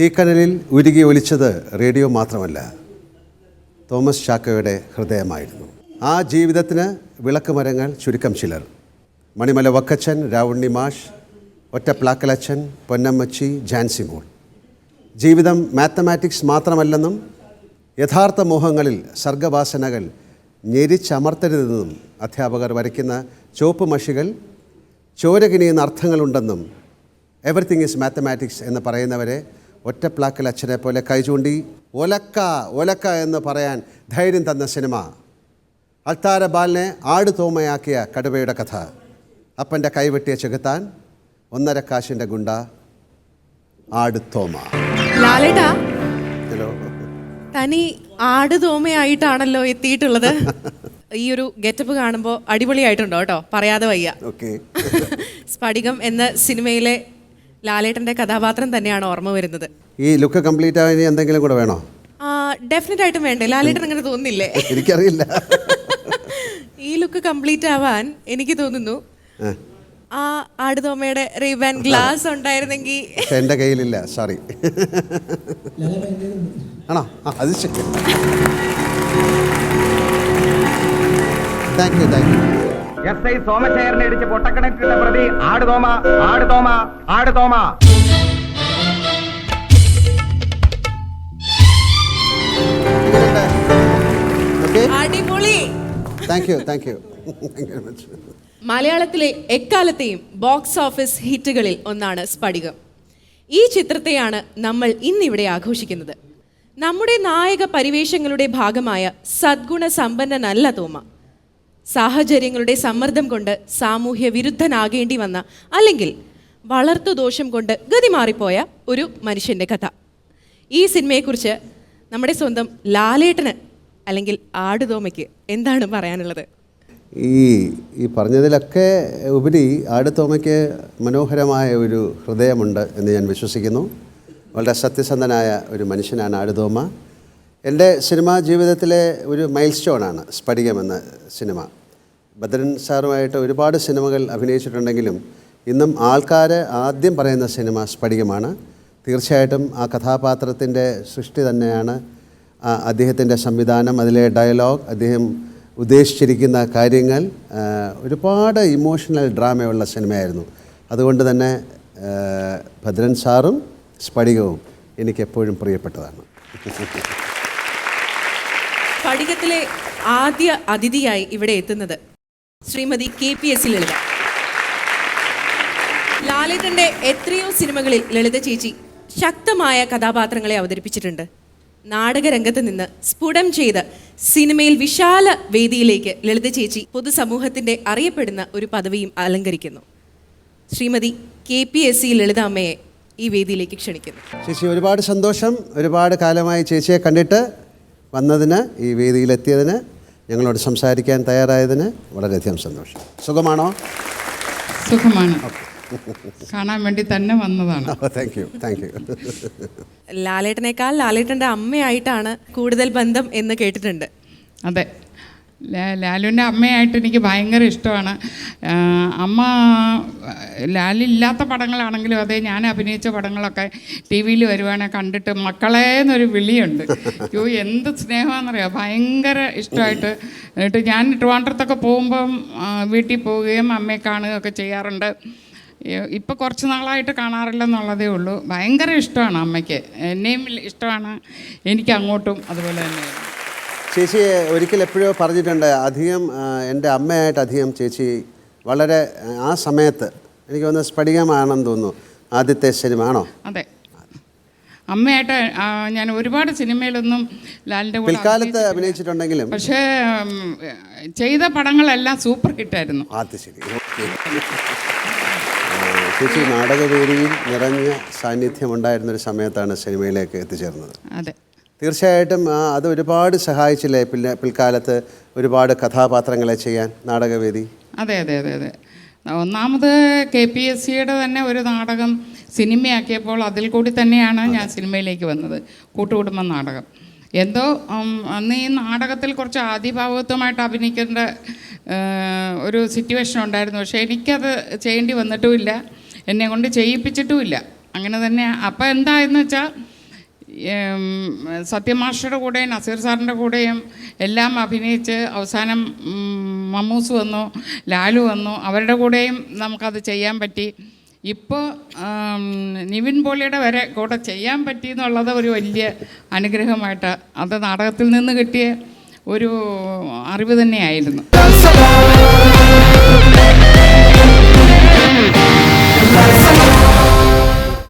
തീക്കനലിൽ ഉരുകി ഒലിച്ചത് റേഡിയോ മാത്രമല്ല തോമസ് ചാക്കോയുടെ ഹൃദയമായിരുന്നു. ആ ജീവിതത്തിന് വിളക്ക് മരങ്ങൾ ചുരുക്കം ചിലർ. മണിമല വക്കച്ചൻ രാവുണ്ണി മാഷ് ഒറ്റപ്ലാക്കലച്ചൻ പൊന്നമ്മച്ചി ജാൻസി മോൾ. ജീവിതം മാത്തമാറ്റിക്സ് മാത്രമല്ലെന്നും യഥാർത്ഥ മോഹങ്ങളിൽ സർഗവാസനകൾ ഞെരിച്ചമർത്തരുതെന്നും അധ്യാപകർ വരയ്ക്കുന്ന ചുവപ്പ് മഷികൾ ചോരകിനിയുന്ന അർത്ഥങ്ങളുണ്ടെന്നും എവറിത്തിങ് ഈസ് മാത്തമാറ്റിക്സ് എന്ന് പറയുന്നവരെ ഒറ്റപ്ലാക്കൽ അച്ഛനെ പോലെ കൈ ചൂണ്ടി ഒലക്ക ഒലക്ക എന്ന് പറയാൻ ധൈര്യം തന്ന സിനിമ. അൾത്താര ബാലിനെ ആട് തോമയാക്കിയ കടുവയുടെ കഥ. അപ്പന്റെ കൈവെട്ടിയ ചെകുത്താൻ ഒന്നര കാശിന്റെ ഗുണ്ട ആട് തോമ. ലാലേട്ടാ ഹലോ. തനി ആട് തോമയായിട്ടാണല്ലോ എത്തിയിട്ടുള്ളത്. ഈ ഒരു ഗെറ്റപ്പ് കാണുമ്പോൾ അടിപൊളിയായിട്ടുണ്ടോ കേട്ടോ? പറയാതെ വയ്യ. സ്ഫടികം എന്ന സിനിമയിലെ ലാലേട്ടന്റെ കഥാപാത്രം തന്നെയാണ് ഓർമ്മ വരുന്നത്. ഈ ലുക്ക് കംപ്ലീറ്റ് ആവാൻ ഇനി എന്തെങ്കിലും കൂടെ വേണോ? ഡെഫിനറ്റ് ആയിട്ടും വേണ്ടേ. ലാലേട്ടൻ അങ്ങനെ തോന്നുന്നില്ലേ? എനിക്കറിയില്ല. ഈ ലുക്ക് കംപ്ലീറ്റ് ആവാൻ എനിക്ക് തോന്നുന്നു. ആ, ആടുതോമയുടെ റീബാൻ ഗ്ലാസ് ഉണ്ടായിരുന്നെങ്കിൽ പക്ഷെ എന്റെ കയ്യിലില്ല. സോറി ആണോ? ആ അത് ശരി. Thank you thank you S I സോമശേഖരനെ ഇടിച്ച് പൊട്ടക്കണക്കിട്ട പ്രതി ആട് തോമ ആട് തോമ ആട് തോമ. ഓക്കെ അടിപൊളി. Thank you thank you very much മലയാളത്തിലെ എക്കാലത്തെയും ബോക്സ് ഓഫീസ് ഹിറ്റുകളിൽ ഒന്നാണ് സ്പടികം ഈ ചിത്രത്തെയാണ് നമ്മൾ ഇന്നിവിടെ ആഘോഷിക്കുന്നത്. നമ്മുടെ നായക പരിവേഷങ്ങളുടെ ഭാഗമായ സദ്ഗുണ സമ്പന്നനല്ല തോമ. സാഹചര്യങ്ങളുടെ സമ്മർദ്ദം കൊണ്ട് സാമൂഹ്യ വിരുദ്ധനാകേണ്ടി വന്ന അല്ലെങ്കിൽ വളർത്തു ദോഷം കൊണ്ട് ഗതി മാറിപ്പോയ ഒരു മനുഷ്യന്റെ കഥ. ഈ സിനിമയെക്കുറിച്ച് നമ്മുടെ സ്വന്തം ലാലേട്ടന് അല്ലെങ്കിൽ ആടുതോമയ്ക്ക് എന്താണ് പറയാനുള്ളത്? ഈ ഈ പറഞ്ഞതിലൊക്കെ ഉപരി ആടുതോമയ്ക്ക് മനോഹരമായ ഒരു ഹൃദയമുണ്ട് എന്ന് ഞാൻ വിശ്വസിക്കുന്നു. വളരെ സത്യസന്ധനായ ഒരു മനുഷ്യനാണ് ആടുതോമ. എന്റെ സിനിമാ ജീവിതത്തിലെ ഒരു മൈൽ സ്റ്റോണാണ് സ്ഫടികമെന്ന സിനിമ. ഭദ്രൻ സാറുമായിട്ട് ഒരുപാട് സിനിമകൾ അഭിനയിച്ചിട്ടുണ്ടെങ്കിലും ഇന്നും ആൾക്കാർ ആദ്യം പറയുന്ന സിനിമ സ്ഫടികമാണ്. തീർച്ചയായിട്ടും ആ കഥാപാത്രത്തിന്റെ സൃഷ്ടി തന്നെയാണ് അദ്ദേഹത്തിന്റെ സംവിധാനം അതിലെ ഡയലോഗ് അദ്ദേഹം ഉദ്ദേശിച്ചിരിക്കുന്ന കാര്യങ്ങൾ ഒരുപാട് ഇമോഷണൽ ഡ്രാമയുള്ള സിനിമയായിരുന്നു. അതുകൊണ്ട് തന്നെ ഭദ്രൻ സാറും സ്ഫടികവും എനിക്ക് എപ്പോഴും പ്രിയപ്പെട്ടതാണ്. സ്ഫടികത്തിലെ ആദ്യ അതിഥിയായി ഇവിടെ എത്തുന്നത് Shrimati K P S Lalitha. ലാലിതന്റെ എത്രയോ സിനിമകളിൽ ലളിത ചേച്ചി ശക്തമായ കഥാപാത്രങ്ങളെ അവതരിപ്പിച്ചിട്ടുണ്ട്. നാടകരംഗത്ത് നിന്ന് സ്ഫുടം ചെയ്ത് സിനിമയിൽ വിശാല വേദിയിലേക്ക് ലളിത ചേച്ചി പൊതുസമൂഹത്തിന്റെ അറിയപ്പെടുന്ന ഒരു പദവിയും അലങ്കരിക്കുന്നു. Shrimati K P S C Lalitha അമ്മയെ ഈ വേദിയിലേക്ക് ക്ഷണിക്കുന്നു. ചേച്ചി ഒരുപാട് സന്തോഷം. ഒരുപാട് കാലമായി ചേച്ചിയെ കണ്ടിട്ട് വന്നതിന് ഈ വേദിയിലെത്തിയതിന് ഞങ്ങളോട് സംസാരിക്കാൻ തയ്യാറായതിന് വളരെയധികം സന്തോഷം. സുഖമാണോ? സുഖമാണ്. കാണാൻ വേണ്ടി തന്നെ വന്നതാണ്. താങ്ക് യു താങ്ക് യു ലാലേട്ടനേക്കാൾ ലാലേട്ടന്റെ അമ്മയായിട്ടാണ് കൂടുതൽ ബന്ധം എന്ന് കേട്ടിട്ടുണ്ട്. അതെ. ലാലുവിന്റെ അമ്മയായിട്ട് എനിക്ക് ഭയങ്കര ഇഷ്ടമാണ്. അമ്മ ലാലില്ലാത്ത പടങ്ങളാണെങ്കിലും അതേ ഞാൻ അഭിനയിച്ച പടങ്ങളൊക്കെ ടി വിയിൽ വരുവാണെങ്കിൽ കണ്ടിട്ട് മക്കളെ എന്നൊരു വിളിയുണ്ട്. യോ എന്ത് സ്നേഹമാണെന്നറിയാം? ഭയങ്കര ഇഷ്ടമായിട്ട്. എന്നിട്ട് ഞാൻ ട്രിവാൻഡ്രത്തൊക്കെ പോകുമ്പം വീട്ടിൽ പോവുകയും അമ്മയെ കാണുകയൊക്കെ ചെയ്യാറുണ്ട്. ഇപ്പം കുറച്ച് നാളായിട്ട് കാണാറില്ല എന്നുള്ളതേ ഉള്ളൂ. ഭയങ്കര ഇഷ്ടമാണ് അമ്മയ്ക്ക്. എന്നെയും ഇഷ്ടമാണ്. എനിക്ക് അങ്ങോട്ടും അതുപോലെ തന്നെയാണ് ചേച്ചി ഒരിക്കൽ എപ്പോഴോ പറഞ്ഞിട്ടുണ്ട് അധികം എന്റെ അമ്മയായിട്ട് അധികം ചേച്ചി വളരെ ആ, സമയത്ത് എനിക്ക് തോന്നുന്നു സ്ഫടികമാണെന്ന് തോന്നുന്നു ആദ്യത്തെ സിനിമ ആണോ അതെ. അമ്മയായിട്ട് ഞാൻ ഒരുപാട് സിനിമയിലൊന്നും ലാലിന്റെ കൂടെ പിൽക്കാലത്ത് അഭിനയിച്ചിട്ടുണ്ടെങ്കിലും. പക്ഷേ ചെയ്ത പടങ്ങളെല്ലാം സൂപ്പർ ഹിറ്റായിരുന്നു. അത് ശരി. ചേച്ചി നാടകവേദിയിൽ നിറഞ്ഞ സാന്നിധ്യം ഉണ്ടായിരുന്നൊരു സമയത്താണ് സിനിമയിലേക്ക് എത്തിച്ചേർന്നത്. അതെ. തീർച്ചയായിട്ടും അത് ഒരുപാട് സഹായിച്ചില്ലേ പിന്നെ പിൽക്കാലത്ത് ഒരുപാട് കഥാപാത്രങ്ങളെ ചെയ്യാൻ നാടകവേദി? അതെ അതെ അതെ അതെ. ഒന്നാമത് കെ പി എസ് സിയുടെ തന്നെ ഒരു നാടകം സിനിമയാക്കിയപ്പോൾ അതിൽ കൂടി തന്നെയാണ് ഞാൻ സിനിമയിലേക്ക് വന്നത് കൂട്ടുകുടുംബം നാടകം. എന്തോ അന്ന് ഈ നാടകത്തിൽ കുറച്ച് ആദിഭാവത്വമായിട്ട് അഭിനയിക്കേണ്ട ഒരു സിറ്റുവേഷൻ ഉണ്ടായിരുന്നു. പക്ഷേ എനിക്കത് ചെയ്യേണ്ടി വന്നിട്ടുമില്ല. എന്നെ കൊണ്ട് ചെയ്യിപ്പിച്ചിട്ടുമില്ല. അങ്ങനെ തന്നെ അപ്പം എന്തായെന്ന് വെച്ചാൽ സത്യമാഷയുടെ കൂടെയും നസീർ സാറിന്റെ കൂടെയും എല്ലാം അഭിനയിച്ച് അവസാനം മമ്മൂസ് വന്നു ലാലു വന്നു. അവരുടെ കൂടെയും നമുക്കത് ചെയ്യാൻ പറ്റി. ഇപ്പോൾ നിവിൻ പോളിയുടെ വരെ കൂടെ ചെയ്യാൻ പറ്റി എന്നുള്ളത് ഒരു വലിയ അനുഗ്രഹമായിട്ട് അത് നാടകത്തിൽ നിന്ന് കിട്ടിയ ഒരു അറിവ് തന്നെയായിരുന്നു. Salsa.